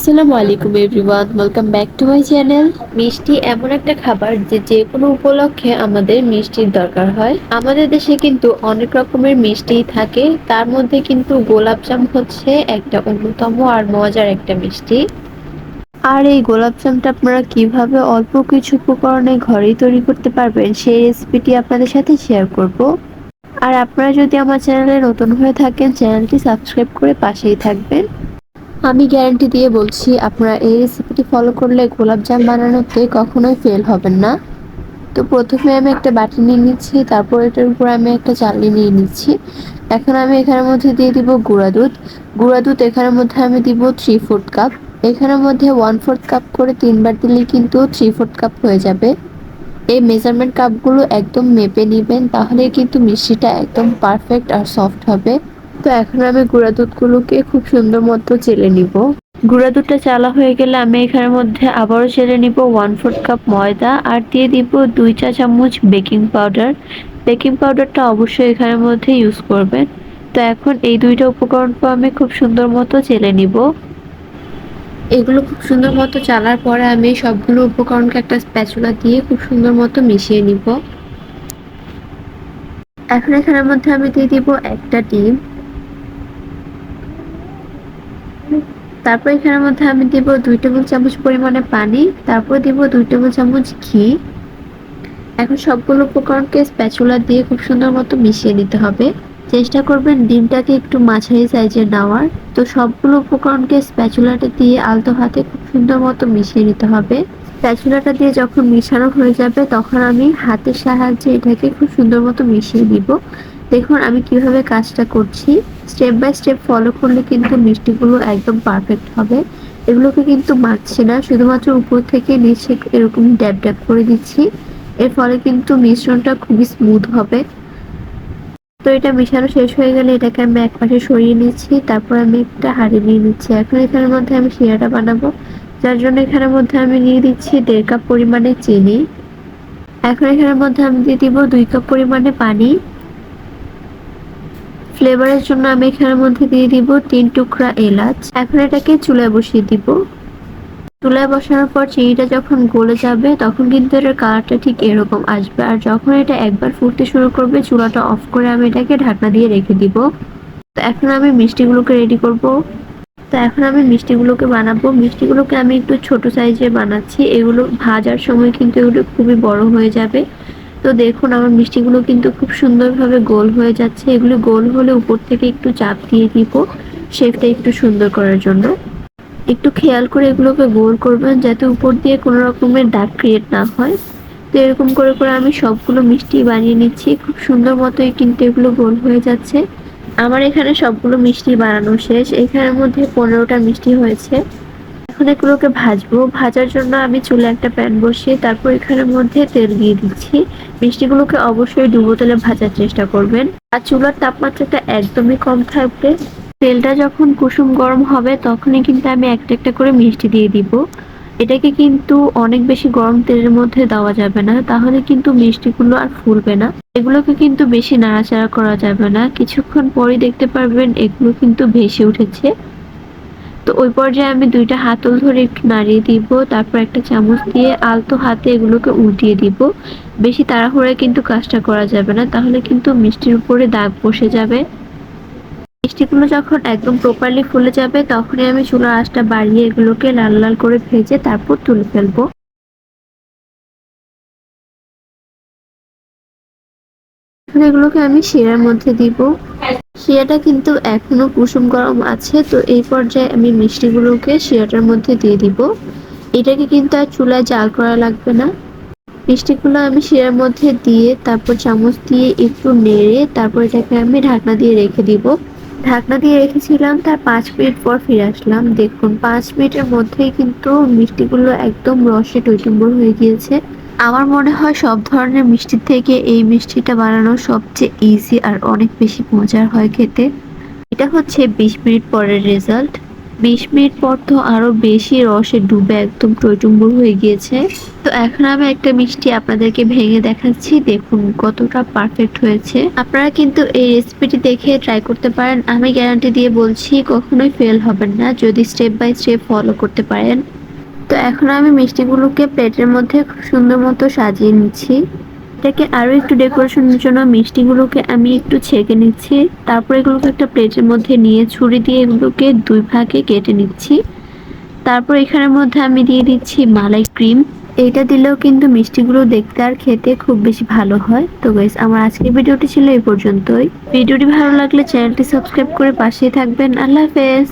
আসসালামু আলাইকুম everyone welcome back to my channel মিষ্টি এমন একটা খাবার যে যে কোনো উপলক্ষে আমাদের মিষ্টির দরকার হয়। আমাদের দেশে কিন্তু অনেক রকমের মিষ্টি থাকে, তার মধ্যে কিন্তু গোলাপজাম হচ্ছে একটা অন্যতম আর মজার একটা মিষ্টি। আর এই গোলাপজামটা আপনারা কীভাবে অল্প কিছু উপকরণে ঘরেই তৈরি করতে পারবেন সেই রেসিপিটি আপনাদের সাথে শেয়ার করব। আর আপনারা যদি আমার চ্যানেলে নতুন হয়ে থাকেন চ্যানেলটি সাবস্ক্রাইব করে পাশেই থাকবেন। আমি গ্যারান্টি দিয়ে বলছি, আপনারা এই রেসিপিটি ফলো করলে গোলাপজাম বানানোতে কখনোই ফেল হবেন না। তো প্রথমে আমি একটা বাটি নিয়ে নিচ্ছি, তারপর এটার উপর আমি একটা চালনি নিয়ে নিচ্ছি। এখন আমি এখানের মধ্যে দিয়ে দিব গুঁড়া দুধ। গুঁড়া দুধ এখানের মধ্যে আমি দিব থ্রি ফোর্থ কাপ এখানের মধ্যে ওয়ান ফোর্থ কাপ করে তিনবার দিলেই কিন্তু থ্রি ফোর্থ কাপ হয়ে যাবে। এই মেজারমেন্ট কাপগুলো একদম মেপে নেবেন তাহলে কিন্তু মিষ্টিটা একদম পারফেক্ট আর সফট হবে। তো এখন আমি গুঁড়া দুধগুলোকে খুব সুন্দর মতো চেলে নিব। গুঁড়া দুধটা চালা হয়ে গেলে আমি এখানের মধ্যে আবারও চেলে নিব ওয়ান ফোর্থ কাপ ময়দা আর দিয়ে দিব দুই চা চামচ বেকিং পাউডার বেকিং পাউডারটা অবশ্যই এখানের মধ্যে ইউজ করবেন। তো এখন এই দুইটা উপকরণকে আমি খুব সুন্দর মতো চেলে নিব। এগুলো খুব সুন্দর মতো চালার পরে আমি সবগুলো উপকরণকে একটা স্প্যাচুলা দিয়ে খুব সুন্দর মতো মিশিয়ে নিব। এখন এখানের মধ্যে আমি দিয়ে দিব একটা ডিম। তারপর এখানের মধ্যে আমি দিব দুই টেবিল চামচ পরিমাণে পানি, তারপর দিব দুই টেবিল চামচ ঘি। এখন সবগুলো উপকরণকে স্প্যাচুলা দিয়ে খুব সুন্দর মতো মিশিয়ে নিতে হবে। চেষ্টা করবেন ডিমটাকে একটু মাঝারি সাইজের নেওয়ার। তো সবগুলো উপকরণকে স্প্যাচুলাটা দিয়ে আলতো হাতে খুব সুন্দর মতো মিশিয়ে নিতে হবে। স্প্যাচুলাটা দিয়ে যখন মিশানো হয়ে যাবে, তখন আমি হাতের সাহায্যে এটাকে খুব সুন্দর মতো মিশিয়ে দিব। দেখুন, আমি কীভাবে কাজটা করছি। স্টেপ বাই স্টেপ ফলো করলে কিন্তু মিষ্টিগুলো একদম পারফেক্ট হবে। এগুলোকে কিন্তু মাখছি না, শুধুমাত্র উপর থেকে নিচে এরকম ড্যাব ড্যাব করে দিচ্ছি। এর ফলে কিন্তু মিশ্রণটা খুবই স্মুথ হবে। তো এটা মিশানো শেষ হয়ে গেলে এটাকে আমি এক পাশে সরিয়ে নিচ্ছি, তারপর আমি একটা হাঁড়ি নিয়ে নিচ্ছি। এখন এখানের মধ্যে আমি শিরাটা বানাবো, যার জন্য এখানের মধ্যে আমি নিয়ে দিচ্ছি দেড় কাপ পরিমাণে চিনি। এখন এখানের মধ্যে আমি দিয়ে দিব দুই কাপ পরিমাণে পানি। ফ্লেভারের জন্য আমি এখানের মধ্যে দিয়ে দিব তিন টুকরা এলাচ। এখন এটাকে চুলায় বসিয়ে দিব। চুলায় বসানোর পর চিনিটা যখন গলে যাবে, তখন কিন্তু এটার কালারটা ঠিক এরকম আসবে। আর যখন এটা একবার ফুটতে শুরু করবে, চুলাটা অফ করে আমি এটাকে ঢাকনা দিয়ে রেখে দিব। তো এখন আমি মিষ্টিগুলোকে রেডি করব। তো এখন আমি মিষ্টিগুলোকে বানাবো। মিষ্টিগুলোকে আমি একটু ছোট সাইজে বানাচ্ছি। এগুলো ভাজার সময় কিন্তু এগুলো খুবই বড় হয়ে যাবে। তো দেখুন, আমার মিষ্টিগুলো কিন্তু খুব সুন্দরভাবে গোল হয়ে যাচ্ছে। এগুলো গোল হলে উপর থেকে একটু চাপ দিয়ে দিব শেপটা একটু সুন্দর করার জন্য। একটু খেয়াল করে এগুলোকে গোল করবেন যাতে উপর দিয়ে কোনো রকমের দাগ ক্রিয়েট না হয়। তো এরকম করে করে আমি সবগুলো মিষ্টি বানিয়ে নিচ্ছি। খুব সুন্দর মতোই কিন্তু এগুলো গোল হয়ে যাচ্ছে। আমার এখানে সবগুলো মিষ্টি বানানো শেষ। এখানের মধ্যে পনেরোটা মিষ্টি হয়েছে। এখন এগুলোকে ভাজবো। ভাজার জন্য আমি চুলে একটা প্যান বসিয়ে তারপর এখানের মধ্যে তেল দিয়ে দিচ্ছি। মিষ্টিগুলোকে অবশ্যই ডুবো তেলে ভাজার চেষ্টা করবেন। আর চুলার তাপমাত্রাটা একদমই কম থাকবে। তেলটা যখন কুসুম গরম হবে, তখনই কিন্তু আমি একটা একটা করে মিষ্টি দিয়ে দিব। এটাকে কিন্তু অনেক বেশি গরম তেলের মধ্যে দেওয়া যাবে না, তাহলে কিন্তু মিষ্টিগুলো আর ফুলবে না। এগুলোকে কিন্তু বেশি নাড়াচাড়া করা যাবে না। কিছুক্ষণ পরই দেখতে পারবেন এগুলো কিন্তু ভেসে উঠেছে। তো ওই পর্যায়ে আমি দুইটা হাতল ধরে একটু নাড়িয়ে দিব, তারপর একটা চামচ দিয়ে আলতো হাতে এগুলোকে উল্টিয়ে দিব। বেশি তাড়াহুড়ায় কিন্তু কাজটা করা যাবে না, তাহলে কিন্তু মিষ্টির উপরে দাগ বসে যাবে। মিষ্টিগুলো যখন একদম প্রপারলি ফুলে যাবে, তখনই আমি চুলার আঁচটা বাড়িয়ে এগুলোকে লাল লাল করে ভেজে তারপর তুলে ফেলব। এগুলোকে আমি শিরার মধ্যে দিব। শিরাটা কিন্তু এখনও কুসুম গরম আছে, তো এই পর্যায়ে আমি মিষ্টিগুলোকে শিরাটার মধ্যে দিয়ে দিব। এটাকে কিন্তু আর চুলায় জাল করা লাগবে না। মিষ্টিগুলো আমি শিরার মধ্যে দিয়ে তারপর চামচ দিয়ে একটু নেড়ে তারপর এটাকে আমি ঢাকনা দিয়ে রেখে দিব। ঢাকনা দিয়ে রেখেছিলাম, তার পাঁচ মিনিট পর ফিরে আসলাম। দেখুন, পাঁচ মিনিটের মধ্যেই কিন্তু মিষ্টিগুলো একদম রসে টইটুম্বর হয়ে গিয়েছে। আমার মনে হয় সব ধরনের মিষ্টির থেকে এই মিষ্টিটা বানানো সবচেয়ে ইজি আর অনেক বেশি মজার হয় খেতে। এটা হচ্ছে বিশ মিনিট পরের রেজাল্ট বিশ মিনিট পর তো আরও বেশি রসে ডুবে একদম টইটুম্বুর হয়ে গিয়েছে। তো এখন আমি একটা মিষ্টি আপনাদেরকে ভেঙে দেখাচ্ছি। দেখুন কতটা পারফেক্ট হয়েছে। আপনারা কিন্তু এই রেসিপিটি দেখে ট্রাই করতে পারেন। আমি গ্যারান্টি দিয়ে বলছি কখনোই ফেল হবেন না। যদি স্টেপ বাই স্টেপ ফলো করতে পারেন তো এখন আমি মিষ্টিগুলোকে প্লেটের মধ্যে খুব সুন্দর মতো সাজিয়ে নিচ্ছি। এটাকে আরও একটু ডেকোরেশনের জন্য মিষ্টিগুলোকে আমি একটু ছেঁকে নিচ্ছি। তারপর এগুলোকে একটা প্লেটের মধ্যে নিয়ে ছুরি দিয়ে এগুলোকে দুই ভাগে কেটে নিচ্ছি। তারপর এখানের মধ্যে আমি দিয়ে দিচ্ছি মালাই ক্রিম। এইটা দিলেও কিন্তু মিষ্টিগুলো দেখতে আর খেতে খুব বেশি ভালো হয়। তো গাইস আমার আজকের ভিডিওটি ছিল এই পর্যন্তই। ভিডিওটি ভালো লাগলে চ্যানেলটি সাবস্ক্রাইব করে পাশেই থাকবেন। আল্লাহ হাফেজ।